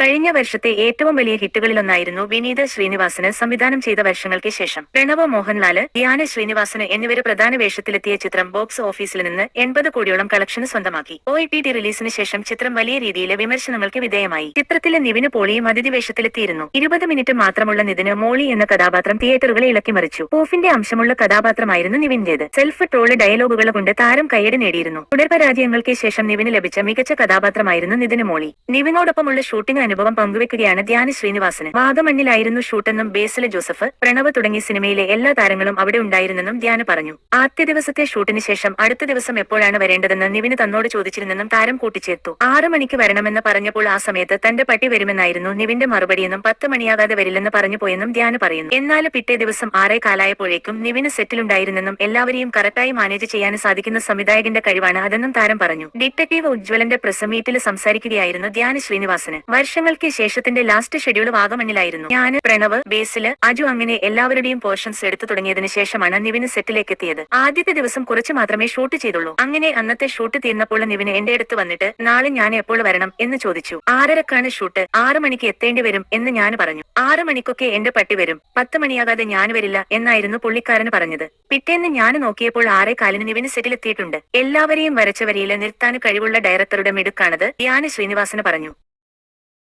കഴിഞ്ഞ വർഷത്തെ ഏറ്റവും വലിയ ഹിറ്റുകളിലൊന്നായിരുന്നു വിനീത ശ്രീനിവാസന് സംവിധാനം ചെയ്ത വർഷങ്ങൾക്ക് ശേഷം. പ്രണവ് മോഹൻലാൽ ധ്യാന ശ്രീനിവാസന് എന്നിവര് പ്രധാന വേഷത്തിലെത്തിയ ചിത്രം ബോക്സ് ഓഫീസിൽ നിന്ന് എൺപത് കോടിയോളം കളക്ഷന് സ്വന്തമാക്കി. ഒ ടി റിലീസിന് ശേഷം ചിത്രം വലിയ രീതിയിലെ വിമർശനങ്ങൾക്ക് വിധേയമായി. ചിത്രത്തിലെ നിവിന് പോളിയും അതിഥി വേഷത്തിലെത്തിയിരുന്നു. ഇരുപത് മിനിറ്റ് മാത്രമുള്ള നിതിന് മോളി എന്ന കഥാപാത്രം തിയേറ്ററുകളെ ഇളക്കിമറിച്ചു ഓഫിന്റെ അംശമുള്ള കഥാപാത്രമായിരുന്നു നിവിന്റേത്. സെൽഫ് ട്രോൾ ഡയലോഗുകൾ കൊണ്ട് താരം കയ്യടി നേടിയിരുന്നു. തുടർപരാജയങ്ങൾക്ക് ശേഷം നിവിന് ലഭിച്ച മികച്ച കഥാപാത്രമായിരുന്നു നിതിന് മോളി. നിവിനോടൊപ്പമുള്ള ഷൂട്ടിംഗ് അനുഭവം പങ്കുവെക്കുകയാണ് ധ്യാന ശ്രീനിവാസന്. വാഗമണ്ണിലായിരുന്നു ഷൂട്ടെന്നും ബേസല ജോസഫ് പ്രണവ് തുടങ്ങിയ സിനിമയിലെ എല്ലാ താരങ്ങളും അവിടെ ഉണ്ടായിരുന്നെന്നും ധ്യാന പറഞ്ഞു. ആദ്യ ദിവസത്തെ ഷൂട്ടിന് ശേഷം അടുത്ത ദിവസം എപ്പോഴാണ് വരേണ്ടതെന്ന് നിവിന് തന്നോട് ചോദിച്ചിരുന്നെന്നും താരം കൂട്ടിച്ചേർത്തു. ആറ് മണിക്ക് വരണമെന്ന് പറഞ്ഞപ്പോൾ ആ സമയത്ത് തന്റെ പട്ടി വരുമെന്നായിരുന്നു നിവിന്റെ മറുപടിയെന്നും പത്ത് മണിയാകാതെ വരില്ലെന്ന് പറഞ്ഞു പോയെന്നും ധ്യാന പറയുന്നു. എന്നാൽ പിറ്റേ ദിവസം ആറേ കാലായപ്പോഴേക്കും നിവിന് സെറ്റിലുണ്ടായിരുന്നെന്നും എല്ലാവരെയും കറക്റ്റായി മാനേജ് ചെയ്യാൻ സാധിക്കുന്ന സംവിധായകന്റെ കഴിവാണ് അതെന്നും താരം പറഞ്ഞു. ഡിറ്റക്ടീവ് ഉജ്ജ്വലന്റെ പ്രസ് മീറ്റിൽ സംസാരിക്കുകയായിരുന്നു ധ്യാന ശ്രീനിവാസന്. വർഷങ്ങൾക്ക് ശേഷത്തിന്റെ ലാസ്റ്റ് ഷെഡ്യൂൾ വാഗമണ്ണിലായിരുന്നു ഞാൻ പ്രണവ് ബേസിൽ അജു അങ്ങനെ എല്ലാവരുടെയും പോർഷൻസ് എടുത്തു തുടങ്ങിയതിന് ശേഷമാണ് നിവിന് സെറ്റിലേക്ക് എത്തിയത്. ആദ്യത്തെ ദിവസം കുറച്ച് മാത്രമേ ഷൂട്ട് ചെയ്തുള്ളൂ. അങ്ങനെ അന്നത്തെ ഷൂട്ട് തീർന്നപ്പോൾ നിവിന് എന്റെ അടുത്ത് വന്നിട്ട് നാളെ ഞാൻ എപ്പോൾ വരണം? എന്ന് ചോദിച്ചു. ആറരക്കാണ് ഷൂട്ട് ആറ് മണിക്ക് എത്തേണ്ടി വരും എന്ന് ഞാൻ പറഞ്ഞു. ആറ് മണിക്കൊക്കെ എന്റെ പട്ടി വരും. പത്ത് മണിയാകാതെ ഞാൻ വരില്ല എന്നായിരുന്നു പുള്ളിക്കാരന് പറഞ്ഞത്. പിറ്റേന്ന് ഞാൻ നോക്കിയപ്പോൾ ആറേ കാലിന് നിവിന് സെറ്റിലെത്തിയിട്ടുണ്ട് എല്ലാവരെയും വരച്ച വരിയിൽ നിർത്താൻ കഴിവുള്ള ഡയറക്ടറുടെ മിടുക്കാണത് ധ്യാന ശ്രീനിവാസന് പറഞ്ഞു.